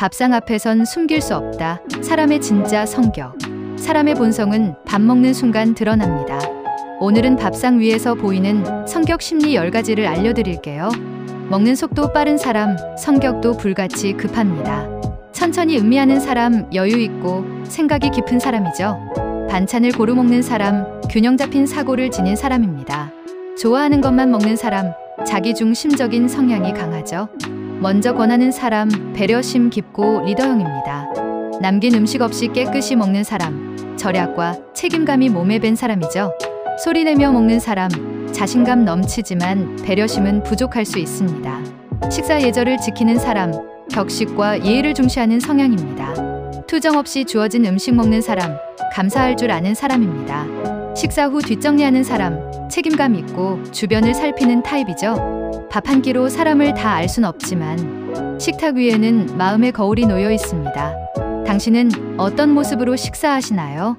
밥상 앞에선 숨길 수 없다. 사람의 진짜 성격. 사람의 본성은 밥 먹는 순간 드러납니다. 오늘은 밥상 위에서 보이는 성격 심리 10가지를 알려드릴게요. 먹는 속도 빠른 사람, 성격도 불같이 급합니다. 천천히 음미하는 사람, 여유 있고 생각이 깊은 사람이죠. 반찬을 고루 먹는 사람, 균형 잡힌 사고를 지닌 사람입니다. 좋아하는 것만 먹는 사람, 자기 중심적인 성향이 강하죠. 먼저 권하는 사람, 배려심 깊고 리더형입니다. 남긴 음식 없이 깨끗이 먹는 사람, 절약과 책임감이 몸에 밴 사람이죠. 소리내며 먹는 사람, 자신감 넘치지만 배려심은 부족할 수 있습니다. 식사 예절을 지키는 사람, 격식과 예의를 중시하는 성향입니다. 투정 없이 주어진 음식 먹는 사람, 감사할 줄 아는 사람입니다. 식사 후 뒷정리하는 사람, 책임감 있고 주변을 살피는 타입이죠. 밥 한 끼로 사람을 다 알 순 없지만 식탁 위에는 마음의 거울이 놓여 있습니다. 당신은 어떤 모습으로 식사하시나요?